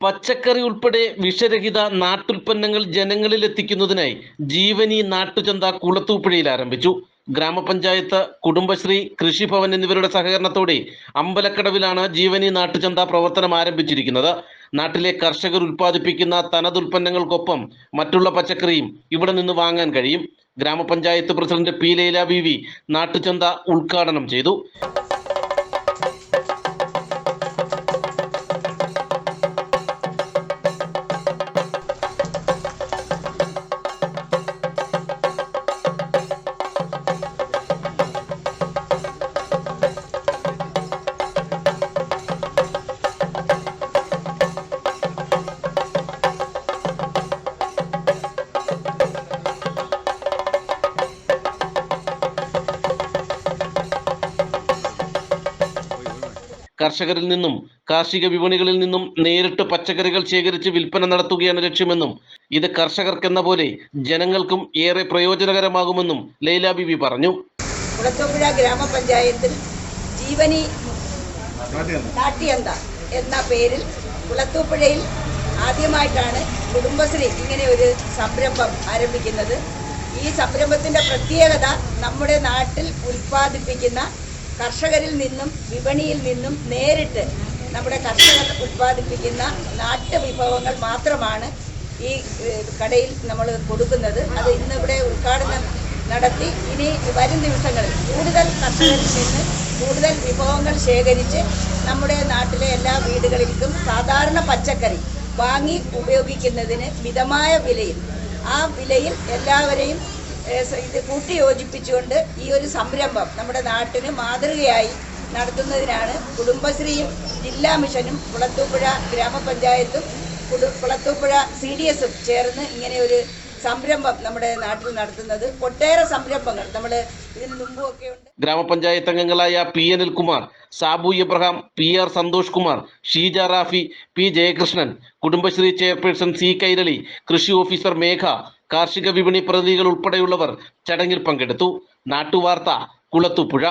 പച്ചക്കറി ഉൾപ്പെടെ വിഷരഹിത നാട്ടുൽപ്പന്നങ്ങൾ ജനങ്ങളിൽ എത്തിക്കുന്നതിനായി ജീവനി നാട്ടുചന്ത കുളത്തൂപ്പുഴയിൽ ആരംഭിച്ചു. ഗ്രാമപഞ്ചായത്ത് കുടുംബശ്രീ കൃഷിഭവൻ എന്നിവരുടെ സഹകരണത്തോടെ അമ്പലക്കടവിലാണ് ജീവനി നാട്ടുചന്ത പ്രവർത്തനം ആരംഭിച്ചിരിക്കുന്നത്. നാട്ടിലെ കർഷകർ ഉൽപ്പാദിപ്പിക്കുന്ന തനതുൽപ്പന്നങ്ങൾക്കൊപ്പം മറ്റുള്ള പച്ചക്കറിയും ഇവിടെ നിന്ന് വാങ്ങാൻ കഴിയും. ഗ്രാമപഞ്ചായത്ത് president P Laila B V നാട്ടുചന്ത ഉദ്ഘാടനം ചെയ്തു. കർഷകരിൽ നിന്നും കാർഷിക വിപണികളിൽ നിന്നും നേരിട്ട് പച്ചക്കറികൾ ശേഖരിച്ച് വിൽപ്പന നടത്തുകയാണ് ലക്ഷ്യമെന്നും ഇത് കർഷകർക്കെന്ന പോലെ ജനങ്ങൾക്കും ഏറെ പ്രയോജനകരമാകുമെന്നും ലൈല ബിബി പറഞ്ഞു. കുളത്തൂപ്പുഴ ഗ്രാമപഞ്ചായത്തിൽ ജീവനി നാട്ടിയന്ത എന്ന പേരിൽ കുളത്തൂപ്പുഴയിൽ ആദ്യമായിട്ടാണ് കുടുംബശ്രീ ഇങ്ങനെ ഒരു സംരംഭം ആരംഭിക്കുന്നത്. ഈ സംരംഭത്തിന്റെ പ്രത്യേകത നമ്മുടെ നാട്ടിൽ ഉൽപ്പാദിപ്പിക്കുന്ന കർഷകരിൽ നിന്നും വിപണിയിൽ നിന്നും നേരിട്ട് നമ്മുടെ കർഷകർ ഉൽപ്പാദിപ്പിക്കുന്ന നാട്ടുവിഭവങ്ങൾ മാത്രമാണ് ഈ കടയിൽ നമ്മൾ കൊടുക്കുന്നത്. അത് ഇന്നിവിടെ ഉദ്ഘാടനം നടത്തി. ഇനി വരും ദിവസങ്ങളിൽ കൂടുതൽ കർഷകരിൽ നിന്ന് കൂടുതൽ വിഭവങ്ങൾ ശേഖരിച്ച് നമ്മുടെ നാട്ടിലെ എല്ലാ വീടുകളിലേക്കും സാധാരണ പച്ചക്കറി വാങ്ങി ഉപയോഗിക്കുന്നതിന് മിതമായ വിലയിൽ ആ വിലയിൽ എല്ലാവരെയും ഇത് കൂട്ടി യോജിപ്പിച്ചുകൊണ്ട് ഈ ഒരു സംരംഭം നമ്മുടെ നാട്ടിന് മാതൃകയായി നടത്തുന്നതിനാണ് കുടുംബശ്രീയും ജില്ലാ മിഷനും കുളത്തൂപ്പുഴ ഗ്രാമപഞ്ചായത്തും കുളത്തൂപ്പുഴ സി ഡി എസും ചേർന്ന് ഇങ്ങനെ ഒരു സംരംഭം നമ്മുടെ നാട്ടിൽ നടത്തുന്നത്. ഒട്ടേറെ സംരംഭങ്ങൾ. നമ്മൾ ഇതിന് മുമ്പുമൊക്കെ ഉണ്ട്. ഗ്രാമപഞ്ചായത്ത് അംഗങ്ങളായ P Anilkumar Sabu Ibrahim P R Santhosh Kumar Sheeja Rafi P Jayakrishnan Kudumbashree chairperson C Kairali കൃഷി ഓഫീസർ മേഘ കാർഷിക വിപണി പ്രതിനിധികൾ ഉൾപ്പെടെയുള്ളവർ ചടങ്ങിൽ പങ്കെടുത്തു. നാട്ടുവാർത്ത കുളത്തുപുഴ.